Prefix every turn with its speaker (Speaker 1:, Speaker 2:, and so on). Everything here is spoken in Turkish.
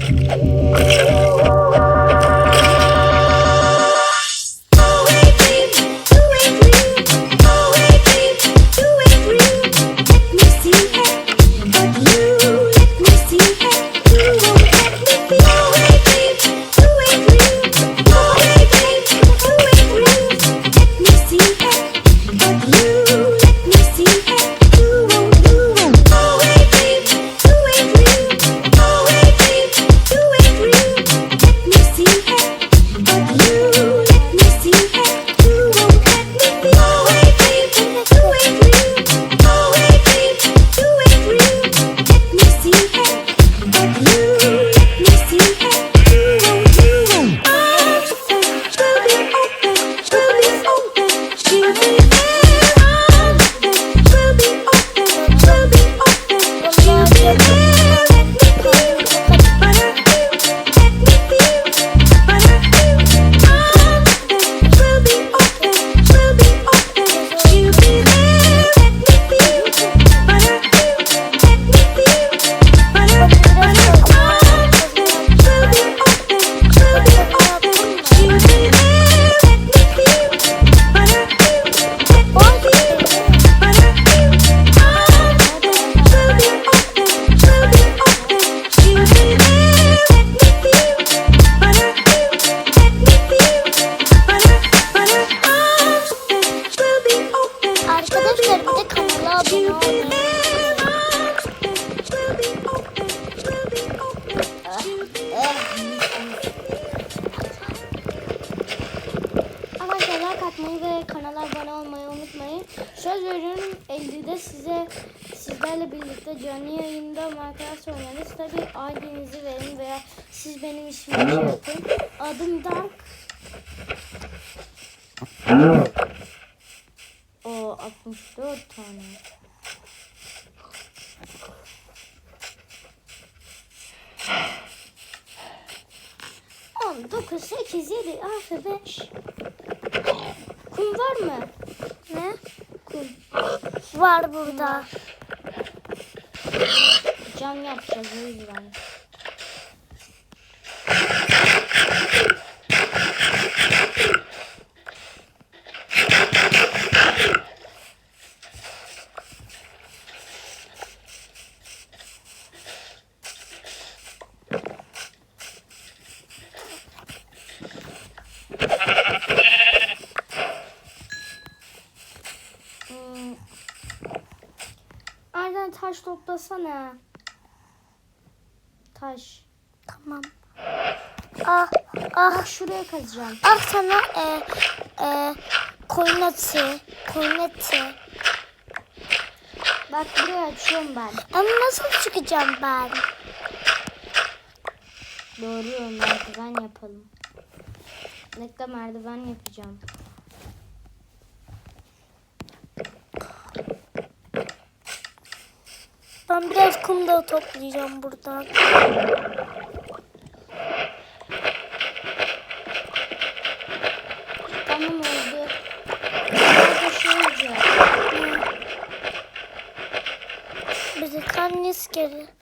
Speaker 1: Thank you. Arkadaşlar bir de kanala abone like atmayı ve kanala abone olmayı unutmayın. Söz veriyorum 50'de size sizlerle birlikte canlı yayında Minecraft oynarız. Tabi ID'nizi verin veya siz benim şey yapın. Adım Dark. O 64 tane. On, dokuz, sekiz, yedi, altı, beş. Kum var mı? Ne? Kum.
Speaker 2: Var burada.
Speaker 1: Cam yapacağız o. taş toplasana. Taş.
Speaker 2: Tamam. Ah ah
Speaker 1: Bak şuraya kazacağım.
Speaker 2: ah sana e, e, koyun eti. Koyun eti.
Speaker 1: Bak buraya açıyorum ben.
Speaker 2: Ama nasıl çıkacağım ben?
Speaker 1: Doğru merdiven yapalım. Bekle merdiven yapacağım.
Speaker 2: Ben biraz kum da toplayacağım buradan.
Speaker 1: Tamam oldu. Burada şey olacak.
Speaker 2: De kan iskele.